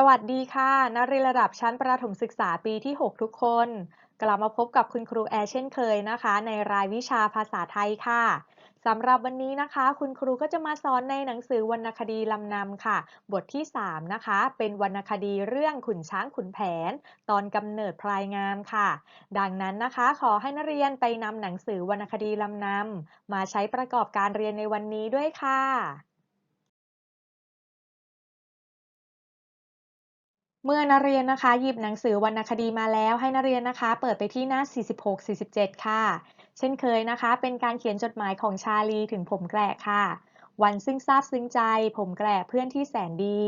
สวัสดีค่ะนักเรียนระดับชั้นประถมศึกษาปีที่ 6 ทุกคน กลับมาพบกับคุณครูแอร์เช่นเคยนะคะ ในรายวิชาภาษาไทยค่ะสำหรับวันนี้นะคะ คุณครูก็จะมาสอนในหนังสือวรรณคดีลำนำค่ะ บทที่ 3 นะคะ เป็นวรรณคดีเรื่องขุนช้างขุนแผน ตอนกำเนิดพลายงามค่ะ ดังนั้นนะคะ ขอให้นักเรียนไปนำหนังสือวรรณคดีลำนำมาใช้ประกอบการเรียนในวันนี้ด้วยค่ะ เมื่อนักเรียนนะคะ หยิบหนังสือวรรณคดีมาแล้ว ให้นักเรียนนะคะ เปิดไปที่หน้า 46-47 ค่ะ เช่นเคยนะคะ เป็นการเขียนจดหมายของชาลีถึงผมแกละค่ะ วันซึ่งซาบซึ้งใจ ผมแกละเพื่อนที่แสนดี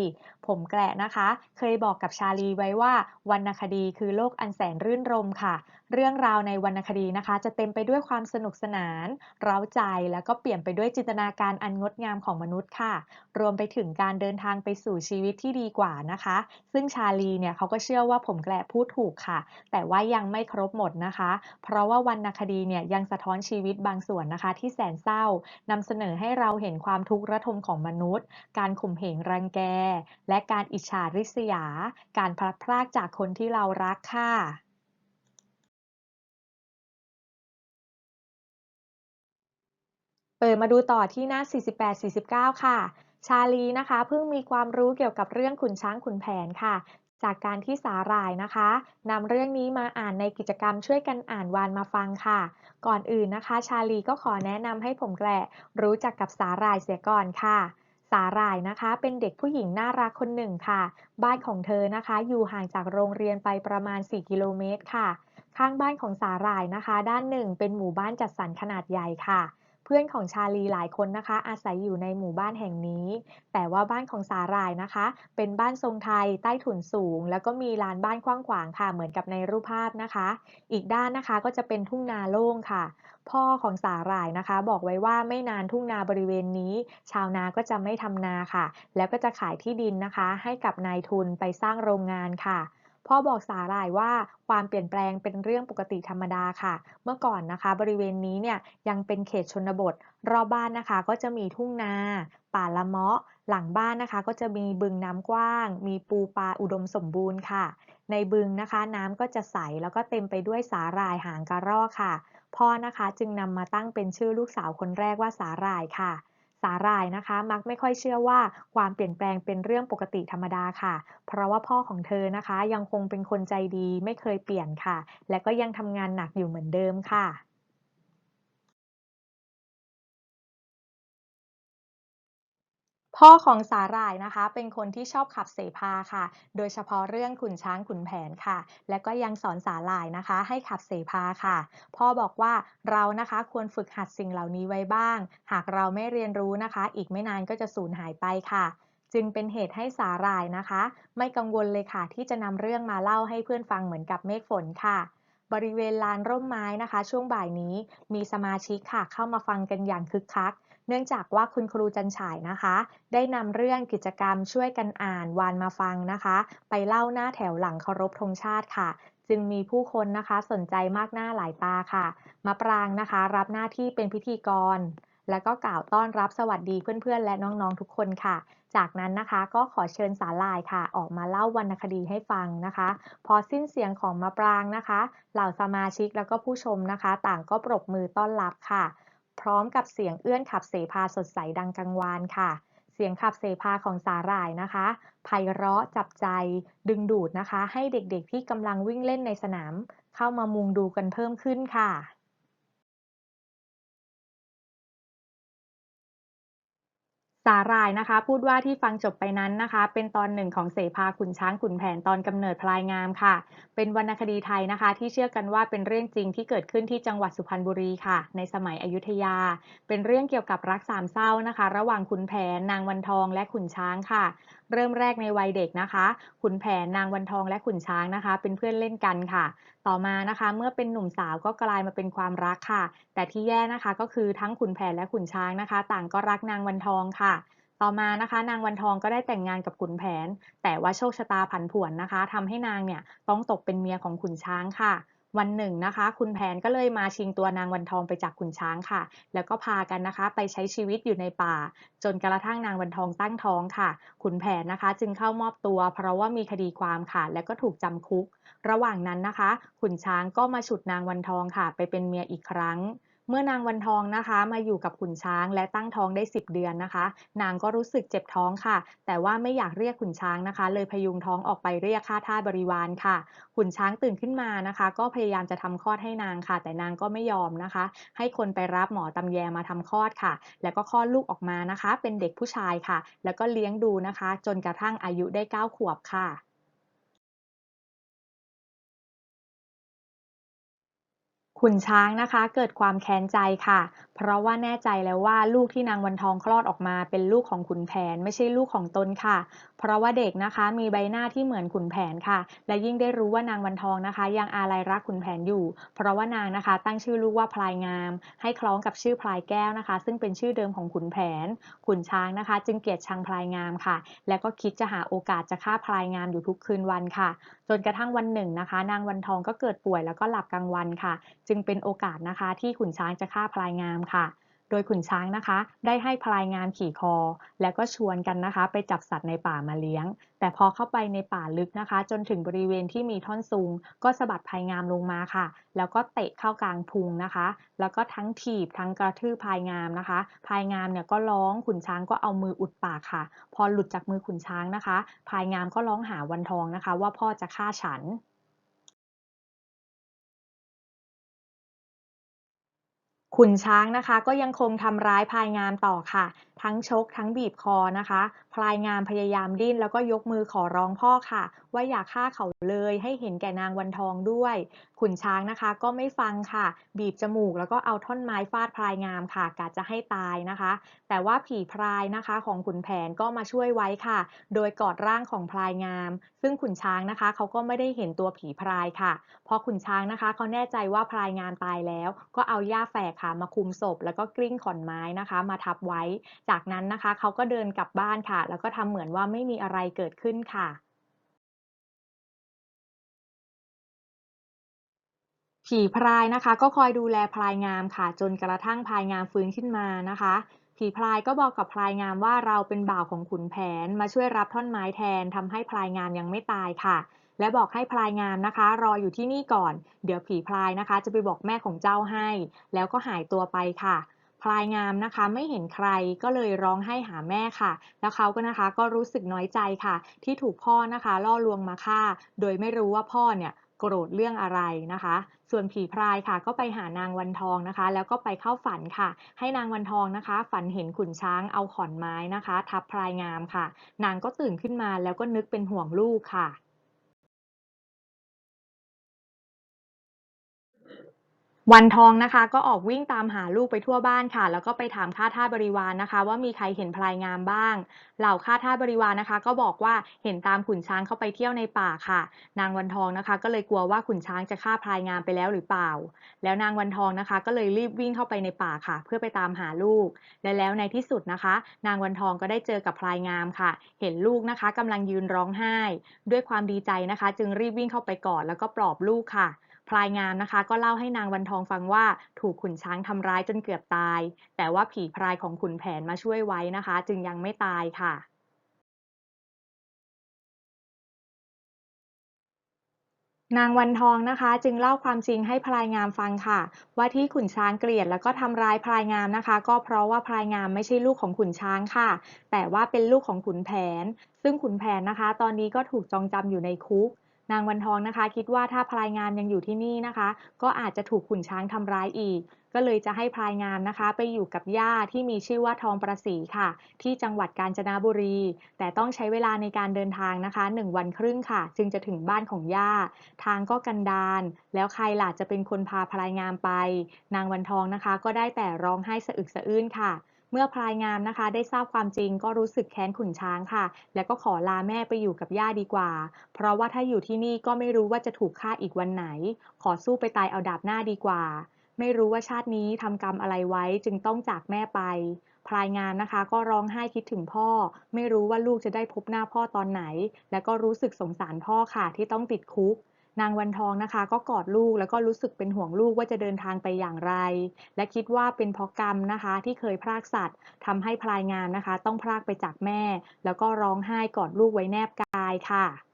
ผมแกละนะคะ เคยบอกกับชาลีไว้ว่าวรรณคดีคือโลกอันแสนรื่นรมค่ะ เรื่องราวในวรรณคดีนะคะ จะเต็มไปด้วยความสนุกสนาน เร้าใจแล้วก็เปลี่ยนไปด้วยจินตนาการอันงดงามของมนุษย์ค่ะ รวมไปถึงการเดินทางไปสู่ชีวิตที่ดีกว่านะคะ ซึ่งชาลีเนี่ยเขาก็เชื่อว่าผมแกละพูดถูกค่ะ แต่ว่ายังไม่ครบหมดนะคะ เพราะว่าวรรณคดีเนี่ยยังสะท้อนชีวิตบางส่วนนะคะ ที่แสนเศร้านำเสนอให้เราเห็นความทุกข์ระทมของมนุษย์ การข่มเหงรังแก และการอิจฉาริษยา การพลัดพรากจากคนที่เรารักค่ะเปิดมาดูต่อที่หน้า 48-49 ค่ะ ชาลีนะคะเพิ่งมีความรู้เกี่ยวกับเรื่องขุนช้างขุนแผนค่ะ จากการที่สาหร่ายนะคะนำเรื่องนี้มาอ่านในกิจกรรมช่วยกันอ่านวานมาฟังค่ะ ก่อนอื่นนะคะ ชาลีก็ขอแนะนำให้ผมแกละรู้จักกับสาหร่ายเสียก่อนค่ะ สาหร่ายนะคะ เป็นเด็กผู้หญิงน่ารักคนหนึ่งค่ะ บ้านของเธอนะคะ อยู่ห่างจากโรงเรียนไปประมาณ 4 กิโลเมตรค่ะ ข้างบ้านของสาหร่ายนะคะ ด้านหนึ่งเป็นหมู่บ้านจัดสรรขนาดใหญ่ค่ะ พื่อนของชาลีหลายคนนะคะ อาศัยอยู่ในหมู่บ้านแห่งนี้ แต่ว่าบ้านของสาหร่ายนะคะ เป็นบ้านทรงไทยใต้ถุนสูง แล้วก็มีลานบ้านกว้างขวางค่ะเหมือนกับในรูปภาพนะคะ อีกด้านนะคะก็จะเป็นทุ่งนาโล่งค่ะ พ่อของสาหร่ายนะคะ บอกไว้ว่าไม่นานทุ่งนาบริเวณนี้ ชาวนาก็จะไม่ทำนาค่ะ แล้วก็จะขายที่ดินนะคะ ให้กับนายทุนไปสร้างโรงงานค่ะ พ่อบอกสาหร่ายว่าความเปลี่ยนแปลงเป็นเรื่องปกติธรรมดาค่ะ เมื่อก่อนนะคะ บริเวณนี้เนี่ยยังเป็นเขตชนบท รอบบ้านนะคะ ก็จะมีทุ่งนา ป่าละเมาะ หลังบ้านนะคะ ก็จะมีบึงน้ำกว้าง มีปูปลาอุดมสมบูรณ์ค่ะ ในบึงนะคะ น้ำก็จะใสแล้วก็เต็มไปด้วยสาหร่ายหางกระรอกค่ะ พ่อนะคะจึงนำมาตั้งเป็นชื่อลูกสาวคนแรกว่าสาหร่ายค่ะ สาหร่ายนะคะ มักไม่ค่อยเชื่อว่าความเปลี่ยนแปลงเป็นเรื่องปกติธรรมดาค่ะ เพราะว่าพ่อของเธอนะคะ ยังคงเป็นคนใจดีไม่เคยเปลี่ยนค่ะ และก็ยังทำงานหนักอยู่เหมือนเดิมค่ะ พ่อของสาหร่ายนะคะ เป็นคนที่ชอบขับเสพาค่ะ โดยเฉพาะเรื่องขุนช้างขุนแผนค่ะ และก็ยังสอนสาหร่ายนะคะ ให้ขับเสพาค่ะ พ่อบอกว่าเรานะคะควรฝึกหัดสิ่งเหล่านี้ไว้บ้าง หากเราไม่เรียนรู้นะคะ อีกไม่นานก็จะสูญหายไปค่ะ จึงเป็นเหตุให้สาหร่ายนะคะ ไม่กังวลเลยค่ะ ที่จะนำเรื่องมาเล่าให้เพื่อนฟังเหมือนกับเมฆฝนค่ะบริเวณลานร่มไม้นะคะ ช่วงบ่ายนี้มีสมาชิกค่ะ เข้ามาฟังกันอย่างคึกคัก เนื่องจากว่าคุณครูจันฉายนะคะ ได้นำเรื่องกิจกรรมช่วยกันอ่านวานมาฟังนะคะ ไปเล่าหน้าแถวหลังเคารพธงชาติค่ะ จึงมีผู้คนนะคะสนใจมากหน้าหลายตาค่ะมะปรางนะคะ รับหน้าที่เป็นพิธีกร และก็กล่าวต้อนรับสวัสดีเพื่อนๆ และน้องๆทุกคนค่ะ จากนั้นนะคะก็ขอเชิญสาลายค่ะ ออกมาเล่าวรรณคดีให้ฟังนะคะ พอสิ้นเสียงของมะปรางนะคะ เหล่าสมาชิกแล้วก็ผู้ชมนะคะ ต่างก็ปรบมือต้อนรับค่ะ พร้อมกับเสียงเอื้อนขับเสพาสดใสดังกังวานค่ะ เสียงขับเสพาของสาหร่ายนะคะไพเราะจับใจดึงดูดนะคะ ให้เด็กๆที่กำลังวิ่งเล่นในสนาม เข้ามามุงดูกันเพิ่มขึ้นค่ะ สาหร่ายนะคะ พูดว่าที่ฟังจบไปนั้นนะคะ เป็นตอนหนึ่งของเสภาขุนช้างขุนแผนตอนกำเนิดพลายงามค่ะ เป็นวรรณคดีไทยนะคะ ที่เชื่อกันว่าเป็นเรื่องจริงที่เกิดขึ้นที่จังหวัดสุพรรณบุรีค่ะ ในสมัยอยุธยา เป็นเรื่องเกี่ยวกับรักสามเศร้านะคะ ระหว่างขุนแผนนางวันทองและขุนช้างค่ะ เริ่มแรกในวัยเด็กนะคะ ขุนแผนนางวันทองและขุนช้างนะคะ เป็นเพื่อนเล่นกันค่ะ ต่อมานะคะ เมื่อเป็นหนุ่มสาวก็กลายมาเป็นความรักค่ะ แต่ที่แย่นะคะก็คือทั้งขุนแผนและขุนช้างนะคะ ต่างก็รักนางวันทองค่ะ ต่อมานะคะ นางวันทองก็ได้แต่งงานกับขุนแผน แต่ว่าโชคชะตาผันผวนนะคะทำให้นางเนี่ยต้องตกเป็นเมียของขุนช้างค่ะ วันหนึ่งนะคะ คุณแผนก็เลยมาชิงตัวนางวันทองไปจากขุนช้างค่ะ แล้วก็พากันนะคะ ไปใช้ชีวิตอยู่ในป่า จนกระทั่งนางวันทองตั้งท้องค่ะ ขุนแผนนะคะ จึงเข้ามอบตัว เพราะว่ามีคดีความค่ะ แล้วก็ถูกจำคุก ระหว่างนั้นนะคะ ขุนช้างก็มาฉุดนางวันทองค่ะ ไปเป็นเมียอีกครั้ง เมื่อนางวันทองนะคะ มาอยู่กับขุนช้างและตั้งท้องได้ 10 เดือนนะคะ นางก็รู้สึกเจ็บท้องค่ะ แต่ว่าไม่อยากเรียกขุนช้างนะคะ เลยพยุงท้องออกไปเรียกข้าทาสบริวารค่ะ ขุนช้างตื่นขึ้นมานะคะ ก็พยายามจะทำคลอดให้นางค่ะ แต่นางก็ไม่ยอมนะคะ ให้คนไปรับหมอตำแยมาทำคลอดค่ะ แล้วก็คลอดลูกออกมานะคะ เป็นเด็กผู้ชายค่ะ แล้วก็เลี้ยงดูนะคะ จนกระทั่งอายุได้ 9 ขวบค่ะ ขุนช้างนะคะเกิดความแค้นใจค่ะ เพราะว่าแน่ใจแล้วว่าลูกที่นางวันทองคลอดออกมาเป็นลูกของขุนแผนไม่ใช่ลูกของตนค่ะ เพราะว่าเด็กนะคะมีใบหน้าที่เหมือนขุนแผนค่ะ และยิ่งได้รู้ว่านางวันทองนะคะ ยังอาลัยรักขุนแผนอยู่ เพราะว่านางนะคะ ตั้งชื่อลูกว่าพลายงาม ให้คล้องกับชื่อพลายแก้วนะคะ ซึ่งเป็นชื่อเดิมของขุนแผน ขุนช้างนะคะ จึงเกลียดชังพลายงามค่ะ แล้วก็คิดจะหาโอกาสจะฆ่าพลายงามอยู่ทุกคืนวันค่ะ จนกระทั่งวันหนึ่งนะคะ นางวันทองก็เกิดป่วยแล้วก็หลับกลางวันค่ะ จึงเป็นโอกาสนะคะที่ขุนช้างจะฆ่าพลายงามค่ะ โดยขุนช้างนะคะ ได้ให้พลายงามขี่คอ แล้วก็ชวนกันนะคะ ไปจับสัตว์ในป่ามาเลี้ยง แต่พอเข้าไปในป่าลึกนะคะ จนถึงบริเวณที่มีท่อนซุง ก็สะบัดพลายงามลงมาค่ะ แล้วก็เตะเข้ากลางพุงนะคะ แล้วก็ทั้งถีบทั้งกระทืบพลายงามนะคะพลายงามเนี่ยก็ร้องขุนช้างก็เอามืออุดปากค่ะ พอหลุดจากมือขุนช้างนะคะพลายงามก็ร้องหาวันทองนะคะ ว่าพ่อจะฆ่าฉัน ขุนช้างนะคะ ก็ยังคงทำร้ายพายงามต่อค่ะ ทั้งชกทั้งบีบคอนะคะพลายงามพยายามดิ้นแล้วก็ยกมือขอร้องพ่อค่ะ ว่าอย่าฆ่าเขาเลยให้เห็นแก่นางวันทองด้วย ขุนช้างนะคะ ก็ไม่ฟังค่ะ บีบจมูกแล้วก็เอาท่อนไม้ฟาดพลายงามค่ะกะจะให้ตายนะคะ แต่ว่าผีพรายนะคะของขุนแผนก็มาช่วยไว้ค่ะ โดยกอดร่างของพลายงาม ซึ่งขุนช้างนะคะเขาก็ไม่ได้เห็นตัวผีพรายค่ะ พอขุนช้างนะคะเขาแน่ใจว่าพลายงามตายแล้ว ก็เอาหญ้าแฝกค่ะมาคุมศพ แล้วก็กลิ้งขอนไม้นะคะ มาทับไว้ จากนั้นนะคะเขาก็เดินกลับบ้านค่ะแล้วก็ทำเหมือนว่าไม่มีอะไรเกิดขึ้นค่ะ ผีพรายนะคะ ก็คอยดูแลพลายงามค่ะ จนกระทั่งพลายงามฟื้นขึ้นมานะคะ ผีพรายก็บอกกับพลายงามว่าเราเป็นบ่าวของขุนแผนมาช่วยรับท่อนไม้แทนทำให้พลายงามยังไม่ตายค่ะและบอกให้พลายงามนะคะ รออยู่ที่นี่ก่อน เดี๋ยวผีพรายนะคะ จะไปบอกแม่ของเจ้าให้ แล้วก็หายตัวไปค่ะ พลายงามนะคะไม่เห็นใครก็เลยร้องให้หาแม่ค่ะ แล้วเขาก็นะคะก็รู้สึกน้อยใจค่ะ ที่ถูกพ่อนะคะล่อลวงมาฆ่า โดยไม่รู้ว่าพ่อเนี่ยโกรธเรื่องอะไรนะคะ ส่วนผีพรายค่ะ ก็ไปหานางวันทองนะคะ แล้วก็ไปเข้าฝันค่ะ ให้นางวันทองนะคะ ฝันเห็นขุนช้างเอาขอนไม้นะคะ ทับพลายงามค่ะ นางก็ตื่นขึ้นมาแล้วก็นึกเป็นห่วงลูกค่ะ วันทองนะคะ ก็ออกวิ่งตามหาลูกไปทั่วบ้านค่ะ แล้วก็ไปถามข้าทาสบริวารนะคะ ว่ามีใครเห็นพลายงามบ้าง เหล่าข้าทาสบริวารนะคะ ก็บอกว่าเห็นตามขุนช้างเข้าไปเที่ยวในป่าค่ะ นางวันทองนะคะ ก็เลยกลัวว่าขุนช้างจะฆ่าพลายงามไปแล้วหรือเปล่า แล้วนางวันทองนะคะ ก็เลยรีบวิ่งเข้าไปในป่าค่ะ เพื่อไปตามหาลูก และแล้วในที่สุดนะคะ นางวันทองก็ได้เจอกับพลายงามค่ะ เห็นลูกนะคะกำลังยืนร้องไห้ ด้วยความดีใจนะคะ จึงรีบวิ่งเข้าไปกอดแล้วก็ปลอบลูกค่ะ พลายงามนะคะ ก็เล่าให้นางวันทองฟังว่าถูกขุนช้างทำร้ายจนเกือบตาย แต่ว่าผีพรายของขุนแผนมาช่วยไว้นะคะ จึงยังไม่ตายค่ะนางวันทองนะคะ จึงเล่าความจริงให้พลายงามฟังค่ะ ว่าที่ขุนช้างเกลียดแล้วก็ทำร้ายพลายงามนะคะ ก็เพราะว่าพลายงามไม่ใช่ลูกของขุนช้างค่ะ แต่ว่าเป็นลูกของขุนแผน ซึ่งขุนแผนนะคะ ตอนนี้ก็ถูกจองจำอยู่ในคุก นางวันทองนะคะ คิดว่าถ้าพลายงามยังอยู่ที่นี่นะคะ ก็อาจจะถูกขุนช้างทำร้ายอีก ก็เลยจะให้พลายงามนะคะ ไปอยู่กับย่าที่มีชื่อว่าทองประศรีค่ะ ที่จังหวัดกาญจนบุรี แต่ต้องใช้เวลาในการเดินทางนะคะหนึ่งวันครึ่งค่ะ จึงจะถึงบ้านของย่า ทางก็กันดารแล้วใครล่ะจะเป็นคนพาพลายงามไป นางวันทองนะคะ ก็ได้แต่ร้องไห้สะอึกสะอื้นค่ะ เมื่อพลายงามนะคะ ได้ทราบความจริงก็รู้สึกแค้นขุนช้างค่ะ แล้วก็ขอลาแม่ไปอยู่กับย่าดีกว่า เพราะว่าถ้าอยู่ที่นี่ก็ไม่รู้ว่าจะถูกฆ่าอีกวันไหน ขอสู้ไปตายเอาดาบหน้าดีกว่า ไม่รู้ว่าชาตินี้ทำกรรมอะไรไว้จึงต้องจากแม่ไปพลายงามนะคะก็ร้องไห้คิดถึงพ่อ ไม่รู้ว่าลูกจะได้พบหน้าพ่อตอนไหน และก็รู้สึกสงสารพ่อค่ะที่ต้องติดคุก นางวันทองนะคะ ก็กอดลูกแล้วก็รู้สึกเป็นห่วงลูกว่าจะเดินทางไปอย่างไร และคิดว่าเป็นเพราะกรรมนะคะ ที่เคยพรากสัตว์ทำให้พลายงามนะคะ ต้องพรากไปจากแม่ แล้วก็ร้องไห้กอดลูกไว้แนบกายค่ะ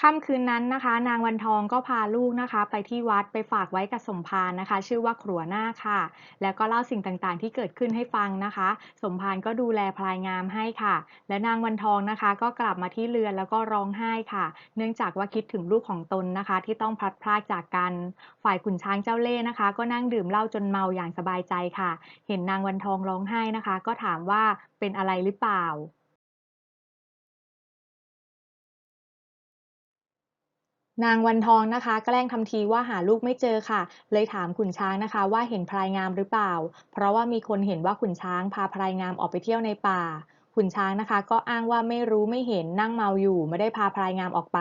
ค่ำคืนนั้นนะคะ นางวันทองก็พาลูกนะคะ ไปที่วัดไปฝากไว้กับสมภารนะคะ ชื่อว่าครัวหน้าค่ะ แล้วก็เล่าสิ่งต่างๆ ที่เกิดขึ้นให้ฟังนะคะ สมภารก็ดูแลพลายงามให้ค่ะ และนางวันทองนะคะ ก็กลับมาที่เรือนแล้วก็ร้องไห้ค่ะ เนื่องจากว่าคิดถึงลูกของตนนะคะ ที่ต้องพลัดพรากจากกันฝ่ายขุนช้างเจ้าเล่ห์นะคะ ก็นั่งดื่มเหล้าจนเมาอย่างสบายใจค่ะ เห็นนางวันทองร้องไห้นะคะ ก็ถามว่าเป็นอะไรหรือเปล่า นางวันทองนะคะ แกล้งทำทีว่าหาลูกไม่เจอค่ะ เลยถามขุนช้างนะคะ ว่าเห็นพลายงามหรือเปล่า เพราะว่ามีคนเห็นว่าขุนช้างพาพลายงามออกไปเที่ยวในป่า ขุนช้างนะคะ ก็อ้างว่าไม่รู้ไม่เห็นนั่งเมาอยู่ ไม่ได้พาพลายงามออกไป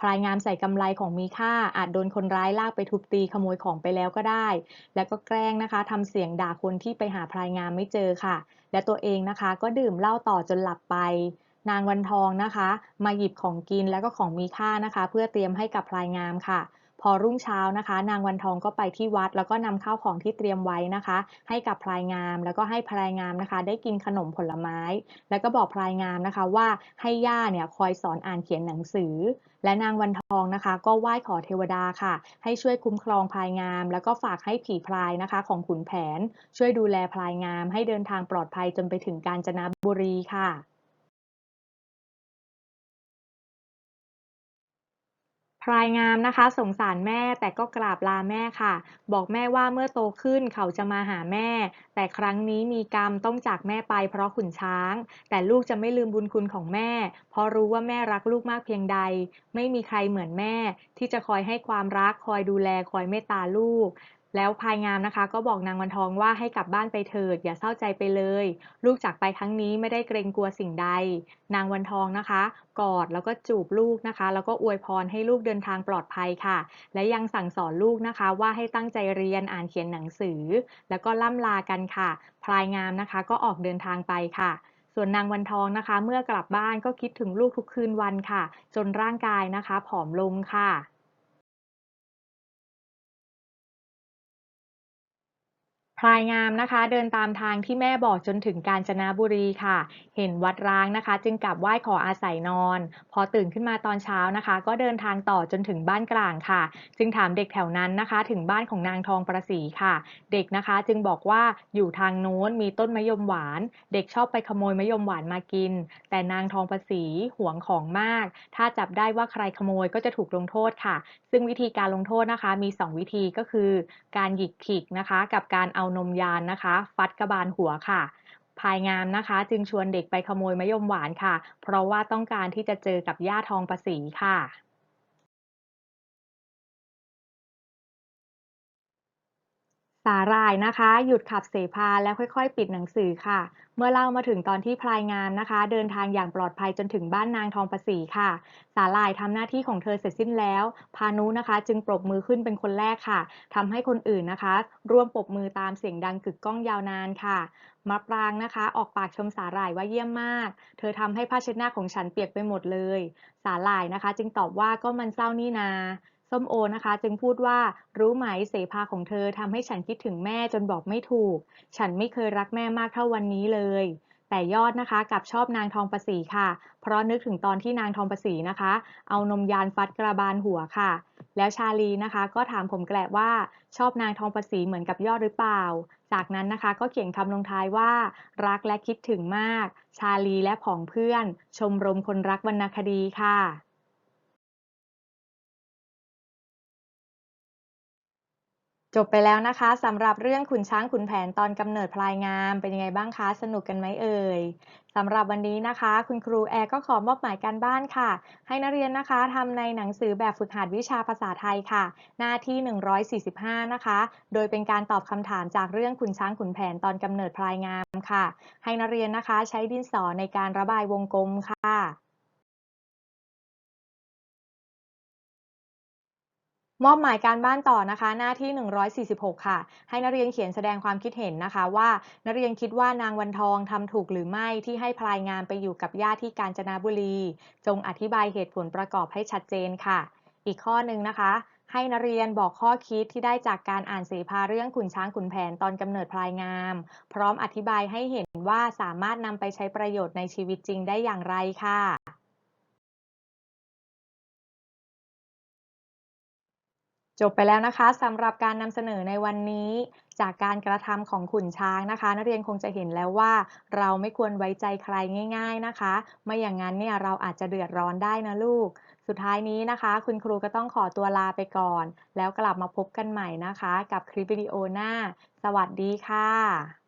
พลายงามใส่กำไลของมีค่า อาจโดนคนร้ายลากไปทุบตีขโมยของไปแล้วก็ได้ แล้วก็แกล้งนะคะทำเสียงด่าคนที่ไปหาพลายงามไม่เจอค่ะ และตัวเองนะคะ ก็ดื่มเหล้าต่อจนหลับไป นางวันทองนะคะ มาหยิบของกินแล้วก็ของมีค่านะคะ เพื่อเตรียมให้กับพลายงามค่ะ พอรุ่งเช้านะคะ นางวันทองก็ไปที่วัด แล้วก็นำข้าวของที่เตรียมไว้นะคะ ให้กับพลายงาม แล้วก็ให้พลายงามนะคะ ได้กินขนมผลไม้ แล้วก็บอกพลายงามนะคะว่าให้ย่าเนี่ยคอยสอนอ่านเขียนหนังสือ และนางวันทองนะคะ ก็ไหว้ขอเทวดาค่ะ ให้ช่วยคุ้มครองพลายงาม แล้วก็ฝากให้ผีพลายนะคะ ของขุนแผน ช่วยดูแลพลายงาม ให้เดินทางปลอดภัยจนไปถึงกาญจนบุรีค่ะ พลายงามนะคะ สงสารแม่แต่ก็กราบลาแม่ค่ะ บอกแม่ว่าเมื่อโตขึ้นเขาจะมาหาแม่ แต่ครั้งนี้มีกรรมต้องจากแม่ไปเพราะขุนช้าง แต่ลูกจะไม่ลืมบุญคุณของแม่ เพราะรู้ว่าแม่รักลูกมากเพียงใด ไม่มีใครเหมือนแม่ ที่จะคอยให้ความรักคอยดูแลคอยเมตตาลูก แล้วพายงามนะคะก็บอกนางวันทองว่าให้กลับบ้านไปเถิด อย่าเศร้าใจไปเลย ลูกจากไปครั้งนี้ไม่ได้เกรงกลัวสิ่งใด นางวันทองนะคะ กอดแล้วก็จูบลูกนะคะ แล้วก็อวยพรให้ลูกเดินทางปลอดภัยค่ะ และยังสั่งสอนลูกนะคะ ว่าให้ตั้งใจเรียนอ่านเขียนหนังสือ แล้วก็ล่ำลากันค่ะพลายงามนะคะ ก็ออกเดินทางไปค่ะส่วนนางวันทองนะคะ เมื่อกลับบ้านก็คิดถึงลูกทุกคืนวันค่ะ จนร่างกายนะคะ ผอมลงค่ะ พลายงามนะคะ เดินตามทางที่แม่บอกจนถึงกาญจนบุรีค่ะ เห็นวัดร้างนะคะ จึงกลับไหว้ขออาศัยนอน พอตื่นขึ้นมาตอนเช้านะคะ ก็เดินทางต่อจนถึงบ้านกลางค่ะ จึงถามเด็กแถวนั้นนะคะ ถึงบ้านของนางทองประสีค่ะ เด็กนะคะจึงบอกว่าอยู่ทางโน้นมีต้นมะยมหวาน เด็กชอบไปขโมยมะยมหวานมากิน แต่นางทองประสีห่วงของมาก ถ้าจับได้ว่าใครขโมยก็จะถูกลงโทษค่ะ ซึ่งวิธีการลงโทษนะคะ มี 2 วิธีก็คือ การหยิกขิกนะคะ กับการเอานมยานนะคะ ฟัดกระบาลหัวค่ะพายงามนะคะ จึงชวนเด็กไปขโมยมะยมหวานค่ะ เพราะว่าต้องการที่จะเจอกับย่าทองประสีค่ะ สาหร่ายนะคะ หยุดขับเสพาแล้วค่อยๆ ปิดหนังสือค่ะ เมื่อเล่ามาถึงตอนที่พลายงามนะคะ เดินทางอย่างปลอดภัยจนถึงบ้านนางทองประสีค่ะ สาหร่ายทำหน้าที่ของเธอเสร็จสิ้นแล้ว พานุนะคะ จึงปรบมือขึ้นเป็นคนแรกค่ะทำให้คนอื่นนะคะ ร่วมปรบมือตามเสียงดังกึกก้องยาวนานค่ะมะปรางนะคะ ออกปากชมสาหร่ายว่าเยี่ยมมาก เธอทำให้ผ้าเช็ดหน้าของฉันเปียกไปหมดเลย สาหร่ายนะคะ จึงตอบว่าก็มันเศร้านี่นา ส้มโอนะคะ จึงพูดว่ารู้ไหมเสภาของเธอทำให้ฉันคิดถึงแม่จนบอกไม่ถูก ฉันไม่เคยรักแม่มากเท่าวันนี้เลยแต่ยอดนะคะกับชอบนางทองประสีค่ะ เพราะนึกถึงตอนที่นางทองประสีนะคะ เอานมยานฟัดกระบาลหัวค่ะ แล้วชาลีนะคะ ก็ถามผมแกละว่าชอบนางทองประสีเหมือนกับยอดหรือเปล่า จากนั้นนะคะก็เขียนคำลงท้ายว่า รักและคิดถึงมาก ชาลีและผองเพื่อน ชมรมคนรักวรรณคดีค่ะ จบไปแล้วนะคะสำหรับเรื่องขุนช้างขุนแผนตอนกำเนิดพลายงามเป็นยังไงบ้างคะสนุกกันไหมเอ่ยสำหรับวันนี้นะคะ คุณครูแอร์ก็ขอมอบหมายการบ้านค่ะ ให้นักเรียนนะคะทำในหนังสือแบบฝึกหัดวิชาภาษาไทยค่ะ หน้าที่ 145 นะคะ โดยเป็นการตอบคำถามจากเรื่องขุนช้างขุนแผนตอนกำเนิดพลายงามค่ะ ให้นักเรียนนะคะใช้ดินสอในการระบายวงกลมค่ะ มอบหมายการบ้านต่อนะคะ หน้าที่ 146 ค่ะ ให้นักเรียนเขียนแสดงความคิดเห็นนะคะ ว่านักเรียนคิดว่านางวันทองทำถูกหรือไม่ที่ให้พลายงามไปอยู่กับญาติที่กาญจนบุรี จงอธิบายเหตุผลประกอบให้ชัดเจนค่ะ อีกข้อหนึ่งนะคะ ให้นักเรียนบอกข้อคิดที่ได้จากการอ่านเสภาเรื่องขุนช้างขุนแผนตอนกำเนิดพลายงาม พร้อมอธิบายให้เห็นว่าสามารถนำไปใช้ประโยชน์ในชีวิตจริงได้อย่างไรค่ะ จบไปแล้วนะคะสำหรับการนำเสนอในวันนี้ จากการกระทำของขุนช้างนะคะ นักเรียนคงจะเห็นแล้วว่า เราไม่ควรไว้ใจใครง่าย ๆนะคะ ไม่อย่างนั้นเนี่ยเราอาจจะเดือดร้อนได้นะลูก สุดท้ายนี้นะคะ คุณครูก็ต้องขอตัวลาไปก่อน แล้วกลับมาพบกันใหม่นะคะ กับคลิปวิดีโอหน้า สวัสดีค่ะ